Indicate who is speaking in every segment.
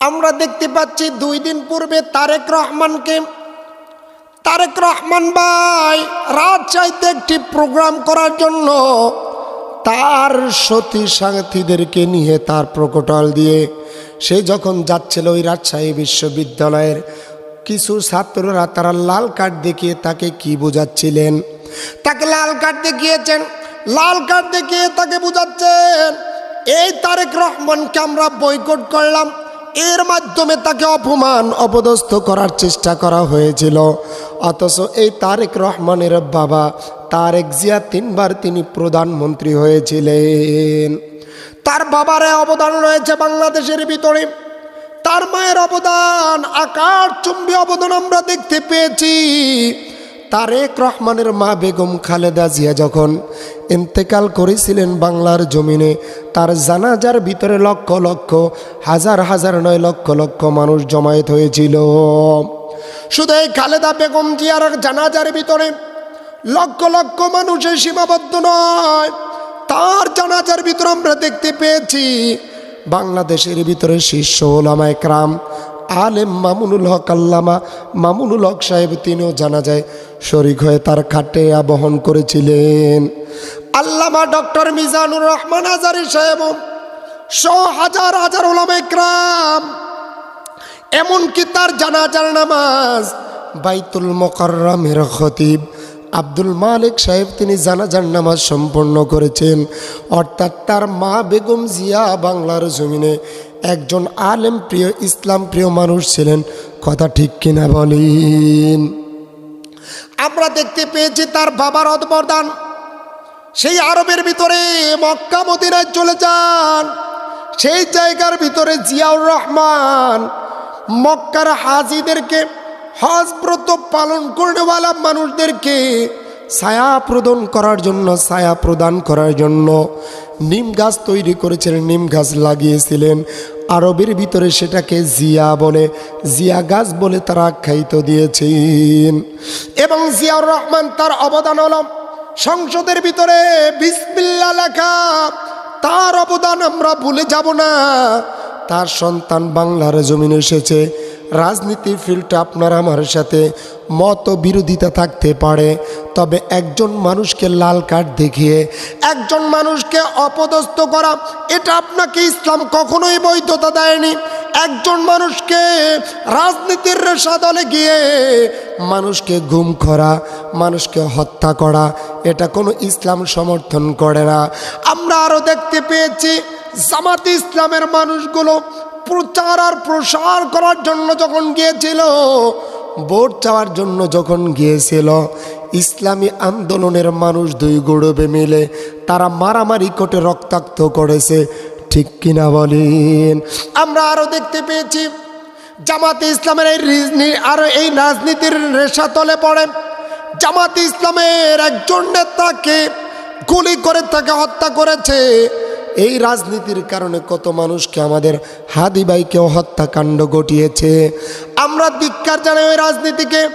Speaker 1: আমরা দেখতে পাচ্ছি দুই দিন পূর্বে তারেক রহমানকে, তারেক রহমান ভাই রাজশাহীতে একটি প্রোগ্রাম করার জন্য তার সতী সাথীদেরকে নিয়ে তার প্রকটল দিয়ে সে যখন যাচ্ছিল ওই রাজশাহী বিশ্ববিদ্যালয়ের, কিছু ছাত্ররা তারা লাল কার্ড দেখিয়ে তাকে কি বোঝাচ্ছিলেন? তাকে লাল কার্ড দেখিয়েছেন। লাল কার্ড দেখিয়ে তাকে বোঝাচ্ছেন, এই তারেক রহমানকে আমরা বয়কট করলাম। এর মাধ্যমে তাকে অপমান, অপদস্থ করার চেষ্টা করা হয়েছিল। অথচ এই তারেক রহমানের বাবা তারেক জিয়া তিনবার তিনি প্রধানমন্ত্রী হয়েছিলেন। তার বাবার অবদান রয়েছে বাংলাদেশের ভিতরে। তার মায়ের অবদান আকার চুম্বী অবদান আমরা দেখতে পেয়েছি। তারেক রহমানের মা বেগম খালেদা জিয়া যখন ইন্তেকাল করেছিলেন বাংলার জমিনে, তার জানাজার ভিতরে লক্ষ লক্ষ, হাজার হাজার নয় লক্ষ লক্ষ মানুষ জমায়েত হয়েছিল। শুধু এই খালেদা বেগম জিয়ার জানাজার ভিতরে লক্ষ লক্ষ মানুষের সীমাবদ্ধ নয়, তার জানাজার ভিতরে আমরা দেখতে পেয়েছি, বাংলাদেশের ভিতরে শীর্ষ ওলামা ক্রাম আলেম মামুনুল হক আল্লামা মামুনুল হক সাহেব, তিনিও জানা যায় শরিক হয়ে তার খাটে বহন করেছিলেন। আল্লামা ডক্টর মিজানুর রহমান আজারি সাহেব, শ হাজার হাজার ওলামা একরাম এমনকি তার জানাজার নামাজ বাইতুল মোকাররমের খতিব আব্দুল মালিক সাহেব তিনি জানাজার নামাজ সম্পন্ন করেছেন। অর্থাৎ তার মা বেগম জিয়া বাংলার জমিনে একজন আলেম প্রিয়, ইসলাম প্রিয় মানুষ ছিলেন। কথা ঠিক কিনা বলেন? আমরা দেখতে পেয়েছি তার বাবার অদবরদান সেই আরবের ভিতরে মক্কা মদিনায় চলে যান। সেই জায়গার ভিতরে জিয়াউর রহমান মক্কার হাজিদেরকে হজ ব্রত পালন করেওয়ালা মানুষদেরকে ছায়া প্রদান করার জন্য, ছায়া প্রদান করার জন্য নিম গাছ তৈরি করেছিলেন, নিম গাছ লাগিয়েছিলেন। আরবের ভিতরে সেটাকে জিয়া বলে, জিয়া গাছ বলে তারা আখ্যায়িত দিয়েছেন। এবং জিয়াউর রহমান তার অবদান হল সংসদের ভিতরে বিসমিল্লা লেখা, তার অবদান আমরা ভুলে যাব না। তার সন্তান বাংলার জমিনে এসেছে। রাজনীতির ফিল্ডটা আপনার আমার সাথে মত বিরোধিতা থাকতে পারে, তবে একজন মানুষকে লাল কার্ড দেখিয়ে, একজন মানুষকে অপদস্থ করা, এটা আপনাকে ইসলাম কখনোই বৈধতা দেয়নি। একজন মানুষকে রাজনীতির রেশা দলে গিয়ে মানুষকে গুম করা, মানুষকে হত্যা করা, এটা কোনো ইসলাম সমর্থন করে না। আমরা আরও দেখতে পেয়েছি, জামাত ইসলামের মানুষগুলো প্রচার আর প্রসার করার জন্য যখন গিয়েছিল, ভোট চাওয়ার জন্য যখন গিয়েছিল, ইসলামী আন্দোলনের মানুষ দুই গৌরবে মিলে তারা মারামারি কোটে রক্তাক্ত করেছে। ঠিক কিনা বলেন? আমরা আরও দেখতে পেয়েছি, জামাতে ইসলামের এই আরও এই রাজনীতির রেশা তলে পড়ে। জামাতে ইসলামের একজন নেতাকে গুলি করে তাকে হত্যা করেছে। এই রাজনীতির কারণে কত মানুষকে আমাদের হাদি ভাইকেও হত্যাকাণ্ড ঘটিয়েছে। আমরা ধিক্কার জানাই ওই রাজনীতিকে।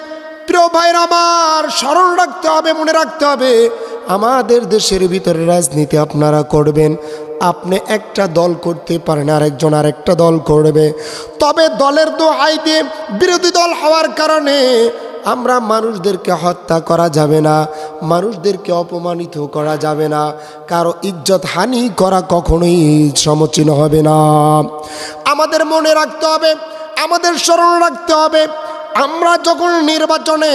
Speaker 1: প্রিয় ভাইয়ের আমার, স্মরণ রাখতে হবে, মনে রাখতে হবে, আমাদের দেশের ভিতরে রাজনীতি আপনারা করবেন। আপনি একটা দল করতে পারেন, আরেকজন আরেকটা দল করবে। তবে দলের দোহাই দিয়ে বিরোধী দল হওয়ার কারণে আমরা মানুষদেরকে হত্যা করা যাবে না, মানুষদেরকে অপমানিত করা যাবে না, কারও ইজ্জত হানি করা কখনোই সমচীন হবে না। আমাদের মনে রাখতে হবে, আমাদের স্মরণ রাখতে হবে, আমরা যখন নির্বাচনে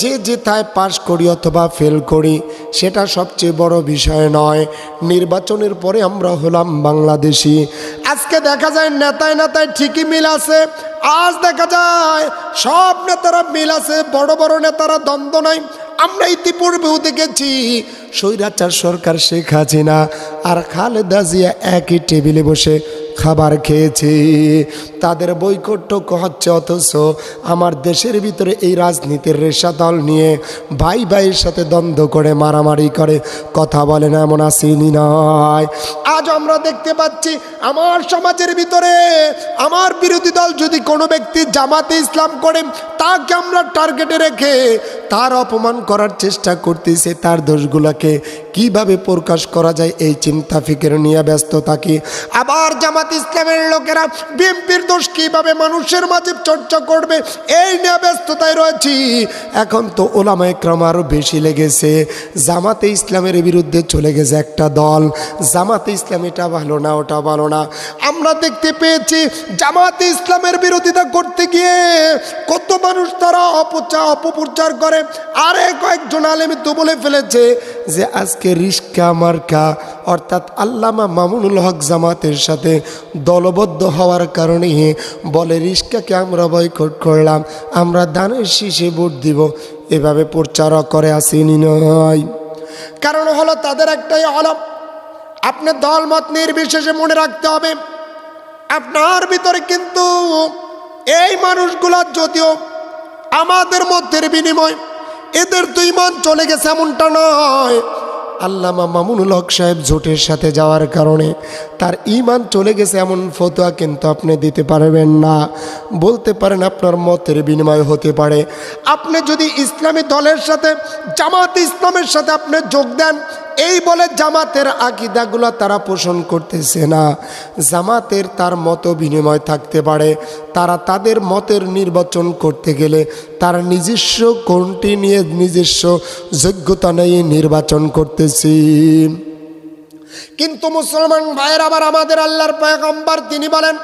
Speaker 1: যে যেথায় পাশ করি অথবা ফেল করি, সেটা সবচেয়ে বড় বিষয় নয়। নির্বাচনের পরে আমরা হলাম বাংলাদেশি। আজকে দেখা যায় নেতায় নেতায় ঠিকই মিল আছে, আজ দেখা যায় সব নেতারা মিল আছে, বড় বড় নেতারা দ্বন্দ্ব নাই। আমরা ইতিপূর্বেও দেখেছি স্বৈরাচার সরকার শেখ হাসিনা আর খালেদা জিয়া একই টেবিলে বসে খাবার খেয়েছি। তাদের বৈকট্য হচ্ছে অথচ আমার দেশের ভিতরে এই রাজনীতির রেশা দল নিয়ে ভাই ভাইয়ের সাথে দ্বন্দ্ব করে, মারামারি করে, কথা বলে না এমন আসেনি নয়। আজ আমরা দেখতে পাচ্ছি আমার সমাজের ভিতরে আমার বিরোধী দল যদি কোনো ব্যক্তি জামাতে ইসলাম করে, তাকে আমরা টার্গেটে রেখে তার অপমান করার চেষ্টা করতেছে তার দোষগুলোকে কীভাবে প্রকাশ করা যায় এই চিন্তা ফিকের নিয়ে ব্যস্ত থাকি। আবার জামাত ইসলামের লোকেরা বিএনপির দোষ কীভাবে মানুষের মাঝে চর্চা করবে, এই নিয়ে ব্যস্ততায় রয়েছি। এখন তো ওলামা একরাম আরও বেশি লেগেছে। জামাতে ইসলামের বিরুদ্ধে চলে গেছে একটা দল। জামাতে ইসলাম এটা ভালো না, ওটা ভালো না। আমরা দেখতে পেয়েছি জামাতে ইসলামের বিরোধিতা করতে গিয়ে কত মানুষ তারা অপচার অপপ্রচার করে। আরে কয়েকজন আলেমি তো বলে ফেলেছে যে আজকে রিস্কা মার্কা, অর্থাৎ আল্লামা মামুনুল হক জামাতের সাথে দলবদ্ধ হওয়ার কারণে বলে, রিস্কাকে আমরা বয়কট করলাম, আমরা দানের শীষে ভোট দিব। এভাবে প্রচারও করে আসেনি নয়। কারণ হলো তাদের একটাই হলো আপনার দল মত নির্বিশেষে মনে রাখতে হবে, আপনার ভিতরে কিন্তু এই মানুষগুলা যদিও আমাদের মধ্যের বিনিময় এদের তো ইমান চলে গেছে এমনটা নয়। আল্লামা মামুনুল হক সাহেব জোটের সাথে যাওয়ার কারণে তার ইমান চলে গেছে এমন ফতোয়া কিন্তু আপনি দিতে পারবেন না। বলতে পারেন আপনার মতের বিনিময় হতে পারে। আপনি যদি ইসলামী দলের সাথে, জামাত ইসলামের সাথে আপনি যোগ দেন এই বলে জামাতের আকিদাগুলো তারা পোষণ করতেছে না। জামাতের তার মত বিনিময় থাকতে পারে। তারা তাদের মতের নির্বাচন করতে গেলে তার নিজস্ব কোনটি নিয়ে নিজস্ব যোগ্যতা নিয়ে নির্বাচন করতেছি। কিন্তু মুসলমান ভাইয়ের আবার আমাদের আল্লাহর পয়গম্বর তিনি বলেন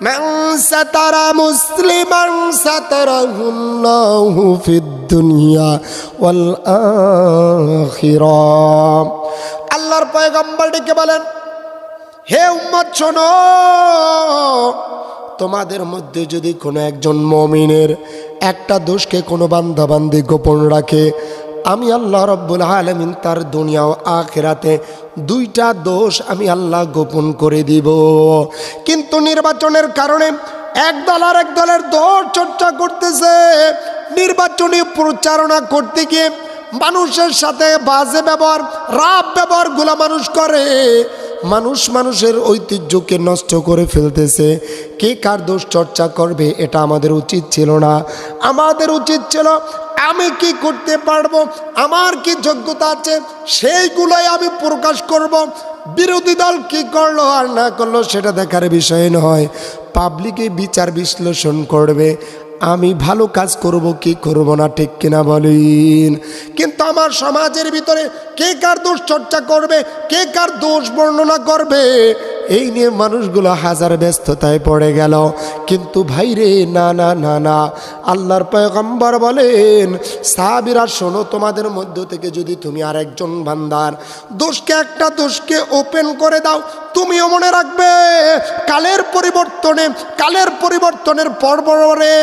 Speaker 1: من ستر مسلما ستره الله في الدنيا والآخرة আল্লাহর পয়গম্বর ডেকে বলেন হে উম্মত শোনো তোমাদের মধ্যে যদি কোনো একজন মমিনের একটা দোষকে কোনো বান্ধাবান্দি গোপন রাখে আমি আল্লাহ রব্বুল আলমিন তার দুনিয়া ও আখেরাতে দুইটা দোষ আমি আল্লাহ গোপন করে দিব। কিন্তু নির্বাচনের কারণে এক দল আর এক দলের দোষ চর্চা করতেছে। নির্বাচনী প্রচারণা করতে গিয়ে মানুষের সাথে বাজে ব্যবহার রাব ব্যবহারগুলো মানুষ করে। মানুষ মানুষের ঐতিহ্যকে নষ্ট করে ফেলতেছে। কে কার দোষ চর্চা করবে এটা আমাদের উচিত ছিল না। আমাদের উচিত ছিল আমি কি করতে পারব? আমার কি যোগ্যতা আছে? সেইগুলোই আমি প্রকাশ করব। বিরোধী দল কি করল আর না করল সেটা দেখার বিষয় নয়। পাবলিকে বিচার বিশ্লেষণ করবে। আমি ভালো কাজ করব কি করব না ঠিক কিনা বলেন। কিন্তু আমার সমাজের ভিতরে কে কার দোষ চর্চা করবে? কে কার দোষ বর্ণনা করবে? এই নিয়ে মানুষগুলো হাজার ব্যস্ততায় পড়ে গেল। কিন্তু ভাইরে না না না না। আল্লাহর পয়গম্বর বলেন, সাহাবিরা শোনো, তোমাদের মধ্য থেকে যদি তুমি আর একজন বান্দার দোষকে একটা দোষকে ওপেন করে দাও, তুমিও মনে রাখবে, কালের পরিবর্তনে, কালের পরিবর্তনের পরপরে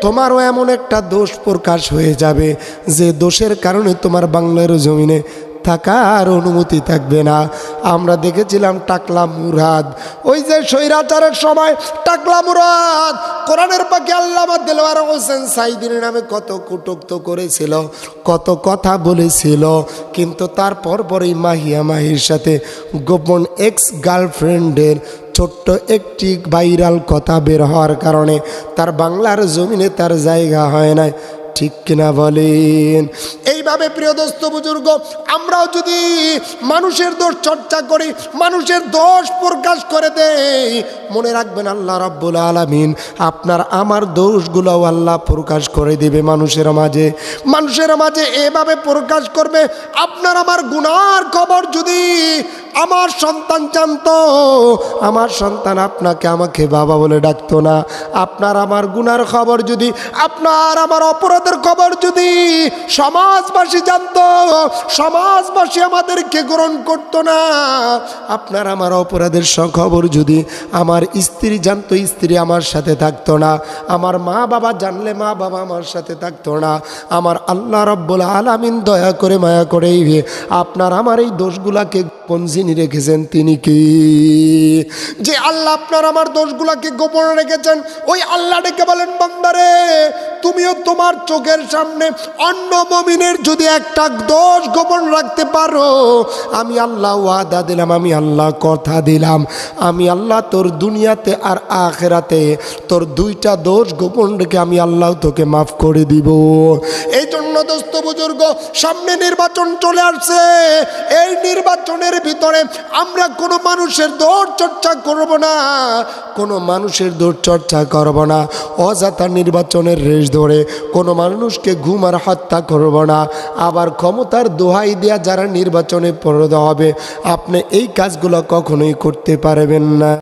Speaker 1: তোমারও এমন একটা দোষ প্রকাশ হয়ে যাবে, যে দোষের কারণে তোমার বাংলার জমিনে থাকার অনুমতি থাকবে না। আমরা দেখেছিলাম টাকলা মুরাদ। ওই যে স্বৈরাচারের সময় টাকলা মুরাদ, কোরআনের পাখি আল্লামা দেলোয়ার হোসেন সাইদিনের নামে কত কুটুক্ত করেছিল, কত কথা বলেছিল। কিন্তু তারপর পরেই মাহিয়া মাহির সাথে গোপন এক্স গার্লফ্রেন্ডের ছোট্ট একটি ভাইরাল কথা বের হওয়ার কারণে তার বাংলার জমিনে তার জায়গা হয় নাই। ঠিক কিনা বলেন? এইভাবে প্রিয় দোস্ত বুজুর্গ, আমরাও যদি মানুষের দোষ চর্চা করি, মানুষের দোষ প্রকাশ করে দেই, মনে রাখবেন আল্লাহ রাব্বুল আলামিন আপনার, আমার দোষগুলোও আল্লাহ প্রকাশ করে দিবে মানুষের মাঝে। মানুষের মাঝে এভাবে প্রকাশ করবে, আপনার আমার গুনার খবর যদি আমার সন্তান জানতো, আমার সন্তান আপনাকে আমাকে বাবা বলে ডাকতো না। আপনার আমার গুনার খবর যদি আপনার, আমার অপরাধের খবর যদি সমাজবাসী জানতো, সমাজবাসী আমাদেরকে গ্রহণ করতো না, আপনার আমার অপরাধের খবর যদি আমার স্ত্রী জানতো, স্ত্রী আমার সাথে থাকতো না, আমার মা বাবা জানলে মা বাবা আমার সাথে থাকতো না, আমার আল্লাহ রব্বুল আলামিন দয়া করে মায়া করে আপনার আমার এই দোষগুলাকে গোপন যিনি রেখেছেন তিনি কি? যে আল্লাহ আপনার আমার দোষগুলাকে গোপন রেখেছেন, ওই আল্লাহ ডেকে বলেন, বান্দারে, তুমিও তোমার চোখের সামনে অন্য মমিনের যদি একটা দোষ গোপন রাখতে পারো, আমি আল্লাহ ওয়াদা দিলাম, আমি আল্লাহ কথা দিলাম। আমি আল্লাহ তোর দুনিয়াতে আর আখেরাতে তোর দুইটা দোষ গোপন রেখে আমি আল্লাহ তোকে মাফ করে দিব। এই জন্য দোস্ত বুজুর্গ, সামনে নির্বাচন চলে আসছে। এই নির্বাচনের ভিতরে আমরা কোনো মানুষের দৌড় চর্চা করব না, কোনো মানুষের দৌড় চর্চা করব না। অজাতা নির্বাচনের রেশ ধরে কোনো মানুষকে ঘুম আর হত্যা করব না। আবার ক্ষমতার দোহাই দেয়া যারা নির্বাচনে পরিণত হবে, আপনি এই কাজগুলো কখনোই করতে পারবেন না।